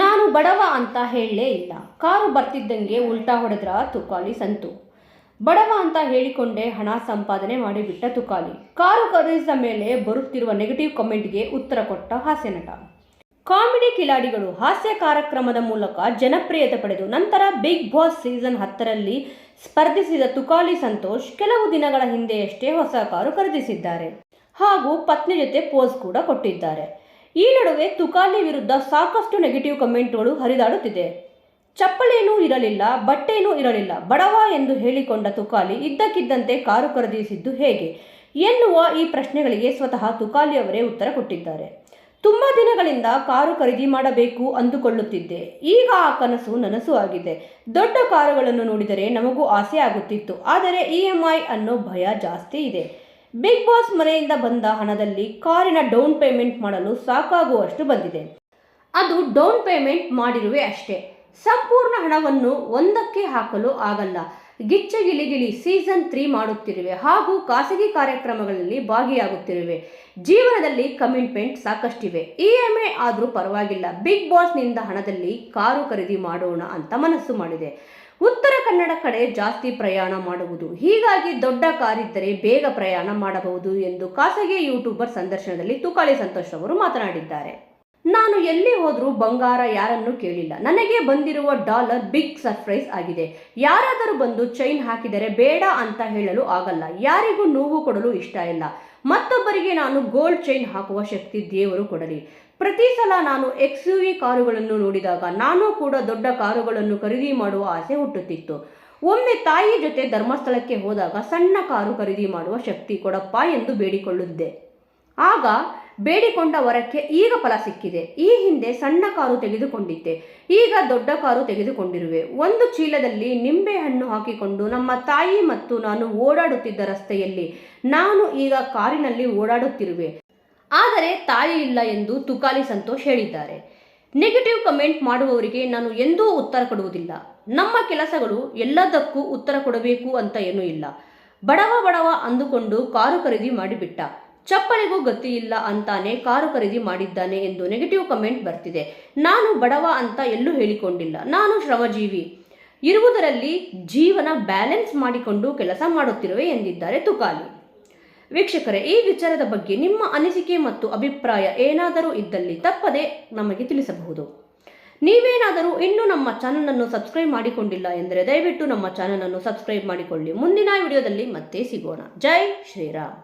ನಾನು ಬಡವ ಅಂತ ಹೇಳಲೇ ಇಲ್ಲ. ಕಾರು ಬರ್ತಿದ್ದಂಗೆ ಉಲ್ಟಾ ಹೊಡೆದ್ರ ತುಕಾಲಿ ಸಂತು. ಬಡವ ಅಂತ ಹೇಳಿಕೊಂಡೇ ಹಣ ಸಂಪಾದನೆ ಮಾಡಿಬಿಟ್ಟ ತುಕಾಲಿ. ಕಾರು ಖರೀದಿಸಿದ ಮೇಲೆ ಬರುತ್ತಿರುವ ನೆಗೆಟಿವ್ ಕಮೆಂಟ್ಗೆ ಉತ್ತರ ಕೊಟ್ಟ ಹಾಸ್ಯ ನಟ. ಕಾಮಿಡಿ ಕಿಲಾಡಿಗಳು ಹಾಸ್ಯ ಕಾರ್ಯಕ್ರಮದ ಮೂಲಕ ಜನಪ್ರಿಯತೆ ಪಡೆದು ನಂತರ ಬಿಗ್ ಬಾಸ್ ಸೀಸನ್ ಹತ್ತರಲ್ಲಿ ಸ್ಪರ್ಧಿಸಿದ ತುಕಾಲಿ ಸಂತೋಷ್ ಕೆಲವು ದಿನಗಳ ಹಿಂದೆಯಷ್ಟೇ ಹೊಸ ಕಾರು ಖರೀದಿಸಿದ್ದಾರೆ. ಹಾಗೂ ಪತ್ನಿ ಜೊತೆ ಪೋಸ್ ಕೂಡ ಕೊಟ್ಟಿದ್ದಾರೆ. ಈ ನಡುವೆ ತುಕಾಲಿ ವಿರುದ್ಧ ಸಾಕಷ್ಟು ನೆಗೆಟಿವ್ ಕಮೆಂಟ್ಗಳು ಹರಿದಾಡುತ್ತಿದೆ. ಚಪ್ಪಲೇನೂ ಇರಲಿಲ್ಲ, ಬಟ್ಟೆನೂ ಇರಲಿಲ್ಲ. ಬಡವ ಎಂದು ಹೇಳಿಕೊಂಡ ತುಕಾಲಿ ಇದ್ದಕ್ಕಿದ್ದಂತೆ ಕಾರು ಖರೀದಿಸಿದ್ದು ಹೇಗೆ? ಎನ್ನುವ ಈ ಪ್ರಶ್ನೆಗಳಿಗೆ ಸ್ವತಃ ತುಕಾಲಿ ಅವರೇ ಉತ್ತರ ಕೊಟ್ಟಿದ್ದಾರೆ. ತುಂಬ ದಿನಗಳಿಂದ ಕಾರು ಖರೀದಿ ಮಾಡಬೇಕು ಅಂದುಕೊಳ್ಳುತ್ತಿದ್ದೆ. ಈಗ ಆ ಕನಸು ನನಸು ಆಗಿದೆ. ದೊಡ್ಡ ಕಾರುಗಳನ್ನು ನೋಡಿದರೆ ನಮಗೂ ಆಸೆ ಆಗುತ್ತಿತ್ತು. ಆದರೆ ಇ ಎಂ ಐ ಅನ್ನೋ ಭಯ ಜಾಸ್ತಿ ಇದೆ. ಬಿಗ್ ಬಾಸ್ ಮನೆಯಿಂದ ಬಂದ ಹಣದಲ್ಲಿ ಕಾರಿನ ಡೌನ್ ಪೇಮೆಂಟ್ ಮಾಡಲು ಸಾಕಾಗುವಷ್ಟು ಬಂದಿದೆ. ಅದು ಡೌನ್ ಪೇಮೆಂಟ್ ಮಾಡಿರುವೆ ಅಷ್ಟೇ. ಸಂಪೂರ್ಣ ಹಣವನ್ನು ಒಂದಕ್ಕೆ ಹಾಕಲು ಆಗಲ್ಲ. ಗಿಚ್ಚ ಗಿಲಿಗಿಲಿ ಸೀಸನ್ ತ್ರೀ ಮಾಡುತ್ತಿರುವೆ ಹಾಗೂ ಖಾಸಗಿ ಕಾರ್ಯಕ್ರಮಗಳಲ್ಲಿ ಭಾಗಿಯಾಗುತ್ತಿರುವೆ. ಜೀವನದಲ್ಲಿ ಕಮಿಟ್ಮೆಂಟ್ ಸಾಕಷ್ಟಿವೆ. ಇ ಎಂ ಎ ಆದರೂ ಪರವಾಗಿಲ್ಲ. ಬಿಗ್ ಬಾಸ್ನಿಂದ ಹಣದಲ್ಲಿ ಕಾರು ಖರೀದಿ ಮಾಡೋಣ ಅಂತ ಮನಸ್ಸು ಮಾಡಿದೆ. ಉತ್ತರ ಕನ್ನಡ ಕಡೆ ಜಾಸ್ತಿ ಪ್ರಯಾಣ ಮಾಡುವುದು. ಹೀಗಾಗಿ ದೊಡ್ಡ ಕಾರಿದ್ದರೆ ಬೇಗ ಪ್ರಯಾಣ ಮಾಡಬಹುದು ಎಂದು ಖಾಸಗಿ ಯೂಟ್ಯೂಬರ್ ಸಂದರ್ಶನದಲ್ಲಿ ತುಕಾಳಿ ಸಂತೋಷ್ ಅವರು ಮಾತನಾಡಿದ್ದಾರೆ. ನಾನು ಎಲ್ಲಿ ಹೋದರೂ ಬಂಗಾರ ಯಾರನ್ನು ಕೇಳಿಲ್ಲ. ನನಗೆ ಬಂದಿರುವ ಡಾಲರ್ ಬಿಗ್ ಸರ್ಪ್ರೈಸ್ ಆಗಿದೆ. ಯಾರಾದರೂ ಬಂದು ಚೈನ್ ಹಾಕಿದರೆ ಬೇಡ ಅಂತ ಹೇಳಲು ಆಗಲ್ಲ. ಯಾರಿಗೂ ನೋವು ಕೊಡಲು ಇಷ್ಟ ಇಲ್ಲ. ಮತ್ತೊಬ್ಬರಿಗೆ ನಾನು ಗೋಲ್ಡ್ ಚೈನ್ ಹಾಕುವ ಶಕ್ತಿ ದೇವರು ಕೊಡಲಿ. ಪ್ರತಿ ಸಲ ನಾನು ಎಕ್ಸ್ ಯು ವಿ ಕಾರುಗಳನ್ನು ನೋಡಿದಾಗ ನಾನು ಕೂಡ ದೊಡ್ಡ ಕಾರುಗಳನ್ನು ಖರೀದಿ ಮಾಡುವ ಆಸೆ ಹುಟ್ಟುತ್ತಿತ್ತು. ಒಮ್ಮೆ ತಾಯಿ ಜೊತೆ ಧರ್ಮಸ್ಥಳಕ್ಕೆ ಹೋದಾಗ ಸಣ್ಣ ಕಾರು ಖರೀದಿ ಮಾಡುವ ಶಕ್ತಿ ಕೊಡಪ್ಪ ಎಂದು ಬೇಡಿಕೊಳ್ಳುತ್ತಿದ್ದೆ ಆಗ ಬೇಡಿಕೊಂಡ ವರಕ್ಕೆ ಈಗ ಫಲ ಸಿಕ್ಕಿದೆ. ಈ ಹಿಂದೆ ಸಣ್ಣ ಕಾರು ತೆಗೆದುಕೊಂಡಿದ್ದೆ. ಈಗ ದೊಡ್ಡ ಕಾರು ತೆಗೆದುಕೊಂಡಿರುವೆ. ಒಂದು ಚೀಲದಲ್ಲಿ ನಿಂಬೆ ಹಣ್ಣು ಹಾಕಿಕೊಂಡು ನಮ್ಮ ತಾಯಿ ಮತ್ತು ನಾನು ಓಡಾಡುತ್ತಿದ್ದ ರಸ್ತೆಯಲ್ಲಿ ನಾನು ಈಗ ಕಾರಿನಲ್ಲಿ ಓಡಾಡುತ್ತಿರುವೆ. ಆದರೆ ತಾಯಿ ಇಲ್ಲ ಎಂದು ತುಕಾಲಿ ಸಂತೋಷ್ ಹೇಳಿದ್ದಾರೆ. ನೆಗೆಟಿವ್ ಕಮೆಂಟ್ ಮಾಡುವವರಿಗೆ ನಾನು ಎಂದೂ ಉತ್ತರ ಕೊಡುವುದಿಲ್ಲ. ನಮ್ಮ ಕೆಲಸಗಳು ಎಲ್ಲದಕ್ಕೂ ಉತ್ತರ ಕೊಡಬೇಕು ಅಂತ ಏನೂ ಇಲ್ಲ. ಬಡವ ಬಡವ ಅಂದುಕೊಂಡು ಕಾರು ಖರೀದಿ ಮಾಡಿಬಿಟ್ಟ. ಚಪ್ಪಲಿಗೂ ಗತಿ ಇಲ್ಲ ಅಂತಾನೆ ಕಾರು ಖರೀದಿ ಮಾಡಿದ್ದಾನೆ ಎಂದು ನೆಗೆಟಿವ್ ಕಮೆಂಟ್ ಬರ್ತಿದೆ. ನಾನು ಬಡವ ಅಂತ ಎಲ್ಲೂ ಹೇಳಿಕೊಂಡಿಲ್ಲ. ನಾನು ಶ್ರಮಜೀವಿ. ಇರುವುದರಲ್ಲಿ ಜೀವನ ಬ್ಯಾಲೆನ್ಸ್ ಮಾಡಿಕೊಂಡು ಕೆಲಸ ಮಾಡುತ್ತಿರುವೆ ಎಂದಿದ್ದಾರೆ ತುಕಾಲಿ. ವೀಕ್ಷಕರೇ, ಈ ವಿಚಾರದ ಬಗ್ಗೆ ನಿಮ್ಮ ಅನಿಸಿಕೆ ಮತ್ತು ಅಭಿಪ್ರಾಯ ಏನಾದರೂ ಇದ್ದಲ್ಲಿ ತಪ್ಪದೆ ನಮಗೆ ತಿಳಿಸಬಹುದು. ನೀವೇನಾದರೂ ಇನ್ನೂ ನಮ್ಮ ಚಾನಲನ್ನು ಸಬ್ಸ್ಕ್ರೈಬ್ ಮಾಡಿಕೊಂಡಿಲ್ಲ ಎಂದರೆ ದಯವಿಟ್ಟು ನಮ್ಮ ಚಾನಲನ್ನು ಸಬ್ಸ್ಕ್ರೈಬ್ ಮಾಡಿಕೊಳ್ಳಿ. ಮುಂದಿನ ವಿಡಿಯೋದಲ್ಲಿ ಮತ್ತೆ ಸಿಗೋಣ. ಜೈ ಶ್ರೀರಾಮ್.